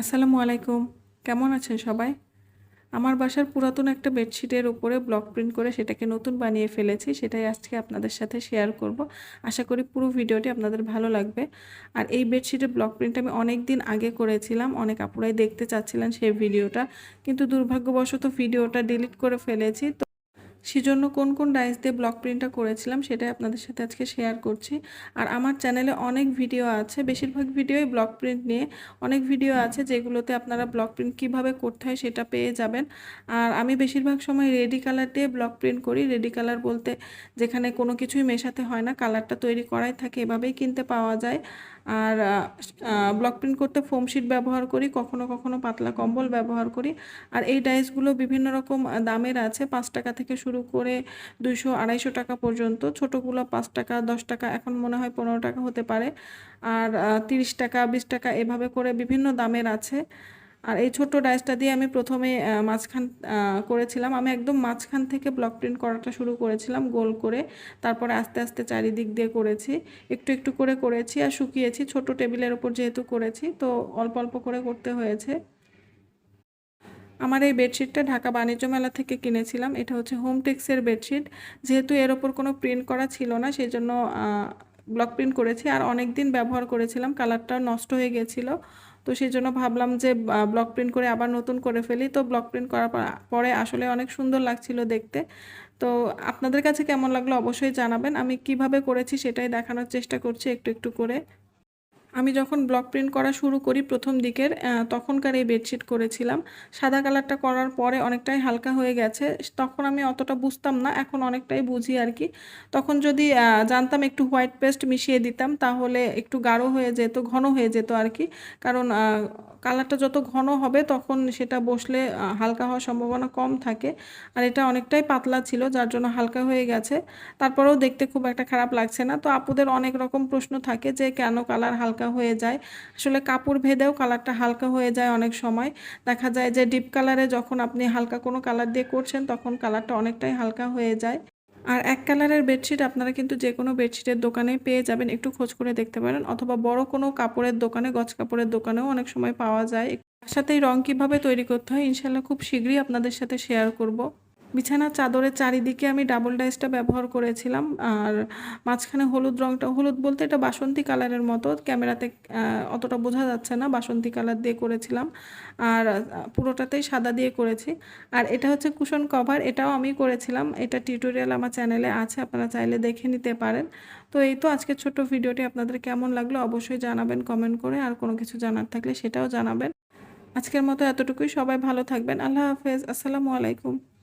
আসসালামু আলাইকুম। কেমন আছেন সবাই? আমার বাসার পুরাতন একটা বেডশিটের উপরে ব্লক প্রিন্ট করে সেটাকে নতুন বানিয়ে ফেলেছি, সেটাই আজকে আপনাদের সাথে শেয়ার করব। আশা করি পুরো ভিডিওটি আপনাদের ভালো লাগবে। আর এই বেডশিটের ব্লক প্রিন্ট আমি অনেক দিন আগে করেছিলাম, অনেক আপুরাই দেখতে চাচ্ছিলেন সেই ভিডিওটা, কিন্তু দুর্ভাগ্যবশত ভিডিওটা ডিলিট করে ফেলেছি। সেজন্য কোন কোন ডাইস দিয়ে ব্লক প্রিন্টটা করেছিলাম সেটাই আপনাদের সাথে আজকে শেয়ার করছি। আর আমার চ্যানেলে অনেক ভিডিও আছে, বেশিরভাগ ভিডিওই ব্লক প্রিন্ট নিয়ে অনেক ভিডিও আছে যেগুলোতে আপনারা ব্লক প্রিন্ট কীভাবে করতে হয় সেটা পেয়ে যাবেন। আর আমি বেশিরভাগ সময় রেডি কালার দিয়ে ব্লক প্রিন্ট করি। রেডি কালার বলতে যেখানে কোনো কিছুই মেশাতে হয় না কালারটা তৈরি করাই থাকে, এভাবেই কিনতে পাওয়া যায়। আর ব্লক প্রিন্ট করতে ফোম শিট ব্যবহার করি, কখনো কখনো পাতলা কম্বল ব্যবহার করি। আর এই ডাইসগুলো বিভিন্ন রকম দামের আছে, পাঁচ টাকা থেকে শুরু করে দুশো আড়াইশো টাকা পর্যন্ত। ছোটোগুলো পাঁচ টাকা, দশ টাকা, এখন মনে হয় পনেরো টাকা হতে পারে। আর তিরিশ টাকা, বিশ টাকা এভাবে করে বিভিন্ন দামের আছে। আর এই ছোট্ট ডাইসটা দিয়ে আমি প্রথমে মাঝখান করেছিলাম। আমি একদম মাঝখান থেকে ব্লক প্রিন্ট করাটা শুরু করেছিলাম গোল করে। তারপরে আস্তে আস্তে চারিদিক দিয়ে করেছি। একটু একটু করে করেছি আর শুকিয়েছি। ছোট টেবিলের ওপর যেহেতু করেছি, তো অল্প অল্প করে করতে হয়েছে। আমার এই বেডশিটটা ঢাকা বাণিজ্য মেলা থেকে কিনেছিলাম। এটা হচ্ছে হোম টেক্সের বেডশিট। যেহেতু এর ওপর কোনো প্রিন্ট করা ছিল না সেই জন্য ব্লক প্রিন্ট করেছি। আর অনেক দিন ব্যবহার করেছিলাম কালারটা নষ্ট হয়ে গেছিল। তো সেই জন্য ভাবলাম যে ব্লক প্রিন্ট করে আবার নতুন করে ফেলি। তো ব্লক প্রিন্ট করার পরে আসলে অনেক সুন্দর লাগছিল দেখতে। তো আপনাদের কাছে কেমন লাগল অবশ্যই জানাবেন। আমি কীভাবে করেছি সেটাই দেখানোর চেষ্টা করছি একটু একটু করে। আমি যখন ব্লক প্রিন্ট করা শুরু করি প্রথম দিকের তখনকার এই বেডশিট করেছিলাম। সাদা কালারটা করার পরে অনেকটাই হালকা হয়ে গেছে, তখন আমি অতটা বুঝতাম না, এখন অনেকটাই বুঝি আর কি। তখন যদি জানতাম একটু হোয়াইট পেস্ট মিশিয়ে দিতাম, তাহলে একটু গাঢ় হয়ে যেত, ঘন হয়ে যেত আর কি। কারণ কালারটা যত ঘন হবে তখন সেটা বসলে হালকা হওয়ার সম্ভাবনা কম থাকে। আর এটা অনেকটাই পাতলা ছিল, যার জন্য হালকা হয়ে গেছে। তারপরেও দেখতে খুব একটা খারাপ লাগছে না। তো আপুদের অনেক রকম প্রশ্ন থাকে যে, কেন কালার হালকা হয়ে যায়? আসলে কাপড় ভেদেও কালারটা হালকা হয়ে যায় অনেক সময়। দেখা যায় যে, ডিপ কালারে যখন আপনি হালকা কোনো কালার দিয়ে করছেন, তখন কালারটা অনেকটাই হালকা হয়ে যায়। আর এক কালারের বেডশিট আপনারা কিন্তু যে কোনো বেডশিটের দোকানে পেয়ে যাবেন। একটু খোঁজ করে দেখতে পারেন। অথবা বড় কোনো কাপড়ের দোকানে, গজ কাপড়ের দোকানেও অনেক সময় পাওয়া যায়। তার সাথে রং কীভাবে তৈরি করতে হয় ইনশাল্লাহ খুব শীঘ্রই আপনাদের সাথে শেয়ার করব। বিছানার চাদরের চারিদিকে আমি ডাবল ডাইসটা ব্যবহার করেছিলাম, আর মাঝখানে হলুদ রঙটা হলুদ বলতে এটা বাসন্তী কালারের মতো, ক্যামেরাতে অতটা বোঝা যাচ্ছে না, বাসন্তী কালার দিয়ে করেছিলাম, আর পুরোটাতেই সাদা দিয়ে করেছি, আর এটা হচ্ছে কুশন কভার এটাও আমি করেছিলাম, এটা টিউটোরিয়াল আমার চ্যানেলে আছে, আপনারা চাইলে দেখে নিতে পারেন, তো এই তো আজকের ছোট্ট ভিডিওটি, আপনাদের কেমন লাগল অবশ্যই জানাবেন কমেন্ট করে, আর কোনো কিছু জানার থাকলে সেটাও জানাবেন, আজকের মতো এতটুকুই, সবাই ভালো থাকবেন, আল্লাহ হাফেজ, আসসালামু আলাইকুম।